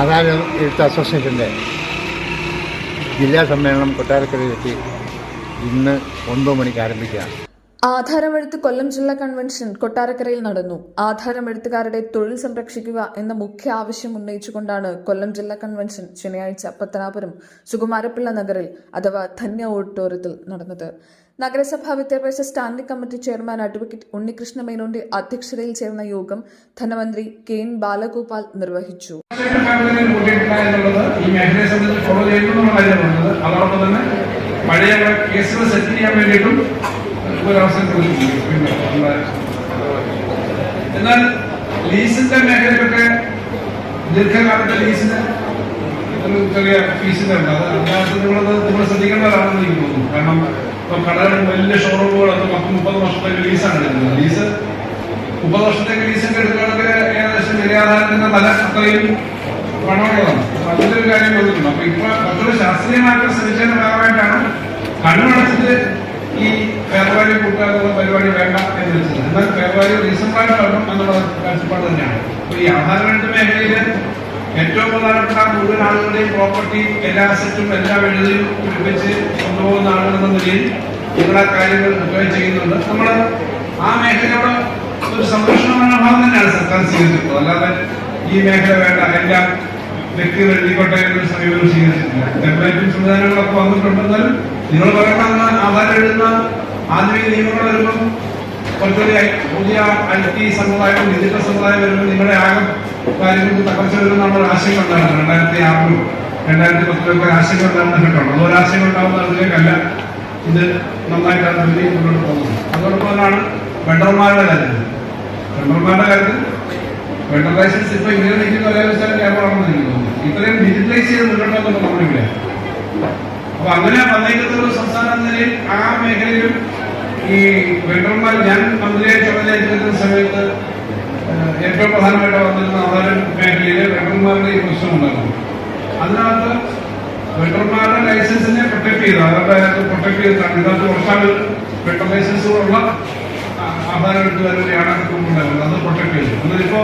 ആധാര എഴുത്ത് അസോസിയേഷന്റെ ജില്ലാ സമ്മേളനം കൊട്ടാരക്കരയിലെത്തി ഇന്ന് ഒൻപത് മണിക്ക് ആരംഭിക്കുകയാണ്. ആധാരമെഴുത്ത് കൊല്ലം ജില്ലാ കൺവെൻഷൻ കൊട്ടാരക്കരയിൽ നടന്നു. ആധാരമെഴുത്തുകാരുടെ തൊഴിൽ സംരക്ഷിക്കുക എന്ന മുഖ്യ ആവശ്യം ഉന്നയിച്ചുകൊണ്ടാണ് കൊല്ലം ജില്ലാ കൺവെൻഷൻ ശനിയാഴ്ച പത്തനാപുരം സുകുമാരപ്പിള്ള നഗറിൽ അഥവാ ധന്യ ഓഡിറ്റോറിയത്തിൽ നടന്നത്. നഗരസഭാ വിദ്യാഭ്യാസ standing committee chairman advocate Unnikrishna മേനോന്റെ അധ്യക്ഷതയിൽ ചേർന്ന യോഗം ധനമന്ത്രി കെ എൻ ബാലഗോപാൽ നിർവഹിച്ചു. പഴയ കേസുകൾ സെറ്റ് ചെയ്യാൻ വേണ്ടിയിട്ടും എന്നാൽ ലീസിന്റെ മേഖലയിലൊക്കെ ദീർഘകാലത്തെ ലീസിന് ഒരു ചെറിയ ഫീസിന്റെ ഉണ്ട് അത് അതിനകത്ത് നിങ്ങളത് നിങ്ങൾ ശ്രദ്ധിക്കേണ്ടതാണെന്ന് എനിക്ക് തോന്നുന്നു. കാരണം ഇപ്പൊ കടകളിൽ വലിയ ഷോറൂമുകളൊക്കെ പത്ത് മുപ്പത് വർഷത്തേക്ക് ലീസാണ് എടുക്കുന്നത് ലീസ് മുപ്പത് വർഷത്തേക്ക് ലീസൊക്കെ എടുക്കുകയാണെങ്കിൽ ഏകദേശം നിര്യാധാരത്തിന്റെ തല അത്രയും പണമുള്ളതാണ്. ഒരു കാര്യം വന്നിട്ടുണ്ട് അപ്പൊ ഇപ്പൊ കുറച്ചുകൂടി ശാസ്ത്രീയമായിട്ട് ശ്രമിച്ചതിന്റെ ഭാഗമായിട്ടാണ് കണ്ണുമടച്ചിട്ട് ഈ കൂട്ടുകാരുടെ പരിപാടി വേണ്ട എന്ന് വെച്ചത് എന്നാൽ പരിപാടി റീസണബിൾ ആയിട്ട് വരണം എന്നുള്ള കാഴ്ചപ്പാട് തന്നെയാണ്. അപ്പൊ ഈ ആധാരമെഴുത്ത് മേഖലയിൽ ഏറ്റവും പ്രധാനപ്പെട്ട മുഴുവൻ ആളുകളുടെയും പ്രോപ്പർട്ടി എല്ലാ അസറ്റും എല്ലാ എഴുതിയും പിടിപ്പിച്ച് കൊണ്ടുപോകുന്ന ആളുകൾ എന്ന നിലയിൽ ഇവിടെ കാര്യങ്ങൾ ഉപയോഗം ചെയ്യുന്നുണ്ട്. നമ്മൾ ആ മേഖലയോട് ഒരു സംരക്ഷണ മനോഭാവം തന്നെയാണ് സർക്കാർ സ്വീകരിച്ചിട്ടുള്ളത്. അല്ലാതെ ഈ മേഖല വേണ്ട. എല്ലാം വ്യക്തികൾ എഴുതിക്കോട്ടെ എന്നൊരു സമീപനം സ്വീകരിച്ചിട്ടില്ല. ടെംപ്ലേറ്റും സംവിധാനങ്ങളൊക്കെ വന്നിട്ടുണ്ടെന്നാലും നിങ്ങൾ പറയുന്ന ആധാരം എഴുതുന്ന ആധുനിക നിയമങ്ങൾ വരുമ്പം കുറച്ചുകൂടി പുതിയ ഐ ടി ഡിജിറ്റൽ സമുദായം വരുമ്പോൾ നിങ്ങളുടെ ആകെ കാര്യങ്ങൾക്ക് തകർച്ച നമ്മൾ ആശയം ഉണ്ടായിരുന്നു രണ്ടായിരത്തി ആറിലും രണ്ടായിരത്തി പത്തിലൊക്കെ ആശയം ഉണ്ടാകുന്ന അതൊരു ആശയം ഉണ്ടാകുന്ന അതിലേക്കല്ല ഇത് നന്നായിട്ടാണ് മുന്നിൽ മുന്നോട്ട് പോകുന്നത് അതോടൊപ്പം തന്നെയാണ് വെണ്ടർമാരുടെ വെണ്ടർമാരുടെ കാര്യത്തിൽ വെണ്ടർ ലൈസൻസ് ഇങ്ങനെ നിൽക്കുന്ന ഒരേ വെച്ചാൽ എനിക്ക് തോന്നുന്നു ഇത്രയും ഡിജിറ്റലൈസ് ചെയ്ത് വന്നിട്ട് നമ്മളിവിടെ. അപ്പൊ അങ്ങനെ വന്നേക്കുന്ന ഒരു സംസ്ഥാനം ആ മേഖലയിലും ഈ വെണ്ടർമാർ ഞാൻ മന്ത്രിയെ ചുമതലയേറ്റിരുന്ന സമയത്ത് ഏറ്റവും പ്രധാനമായിട്ട് വന്നിരുന്ന ആധാര മേഖലയിലെ വെണ്ടർമാരുടെ ഈ പ്രശ്നം ഉണ്ടായിരുന്നു. അതിനകത്ത് വെണ്ടർമാരുടെ ലൈസൻസിനെ പ്രൊട്ടക്ട് ചെയ്ത് അവരുടെ പ്രൊട്ടക്ട് ചെയ്തിട്ടാണ് ഇതിനകത്ത് കുറച്ചാൾ വെണ്ടർ ലൈസൻസുകളുള്ള ആധാരം എടുത്തുവരുകയാണ് ഉണ്ടായിരുന്നത്. അത് പ്രൊട്ടക്ട് ചെയ്തു. എന്നാലിപ്പോ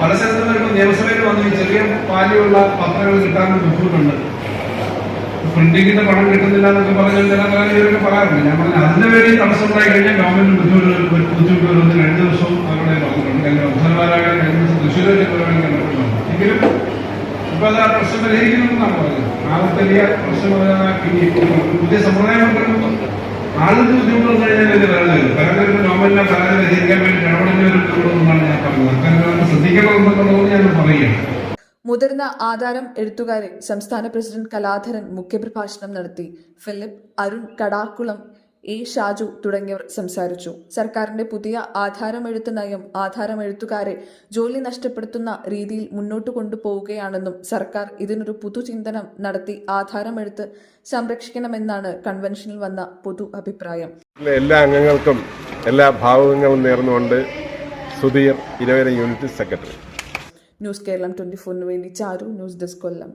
പല സ്ഥലത്തും വരുമ്പോൾ നിയമസഭയിൽ വന്ന് ചെറിയ പാലിയുള്ള പത്രങ്ങൾ കിട്ടാൻ ബുദ്ധിമുട്ടുണ്ട്. പ്രിന്റിങ്ങിന്റെ പണം കിട്ടുന്നില്ല എന്നൊക്കെ പറഞ്ഞ ചില കാര്യങ്ങളൊക്കെ പറയാറുണ്ട്. ഞാൻ പറഞ്ഞു അതിന്റെ പേരിൽ തടസ്സമുണ്ടായി കഴിഞ്ഞാൽ ഗവൺമെന്റ് ബുദ്ധിമുട്ടുകൾ ബുദ്ധിമുട്ട് വരുന്നത് കഴിഞ്ഞ ദിവസവും അവരുടെ പറഞ്ഞിട്ടുണ്ട് കഴിഞ്ഞ അവസരമാരായ കഴിഞ്ഞ ദിവസം കണ്ടിട്ടുണ്ടായിരുന്നു എങ്കിലും ഇപ്പൊ അത് ആ പ്രശ്നം പരിഹരിക്കണമെന്നാണ് പറഞ്ഞത്. ആദ്യത്തെ വലിയ പ്രശ്നം ഇനി പുതിയ സമ്പ്രദായം കൊണ്ടുവരുമ്പോൾ ആളുകൾക്ക് ബുദ്ധിമുട്ട് വന്നു കഴിഞ്ഞാൽ അതിന്റെ വരുന്നത് വരും ഗവൺമെന്റിനെ പരാതി പരിഹരിക്കാൻ വേണ്ടി ഞാൻ പറഞ്ഞത്. കാരണം ശ്രദ്ധിക്കണമെന്നുള്ളത് ഞാൻ പറയുകയാണ്. മുതിർന്ന ആധാരം എഴുത്തുകാരെ സംസ്ഥാന പ്രസിഡന്റ് കലാധരൻ മുഖ്യപ്രഭാഷണം നടത്തി. Philip Arun Kadakkulam A. ഷാജു തുടങ്ങിയവർ സംസാരിച്ചു. സർക്കാരിന്റെ പുതിയ ആധാരമെഴുത്ത് നയം ആധാരമെഴുത്തുകാരെ ജോലി നഷ്ടപ്പെടുത്തുന്ന രീതിയിൽ മുന്നോട്ട് കൊണ്ടുപോവുകയാണെന്നും സർക്കാർ ഇതിനൊരു പുതുചിന്തനം നടത്തി ആധാരമെഴുത്ത് സംരക്ഷിക്കണമെന്നാണ് കൺവെൻഷനിൽ വന്ന പൊതു അഭിപ്രായം. എല്ലാ അംഗങ്ങൾക്കും എല്ലാ ഭാവുകങ്ങളും നേർന്നുകൊണ്ട് Sudheer Iravara unit secretary. News Keralam twenty ഫോറിന് വേണ്ടി ചാരു ന്യൂസ് ഡെസ്ക് കൊല്ലം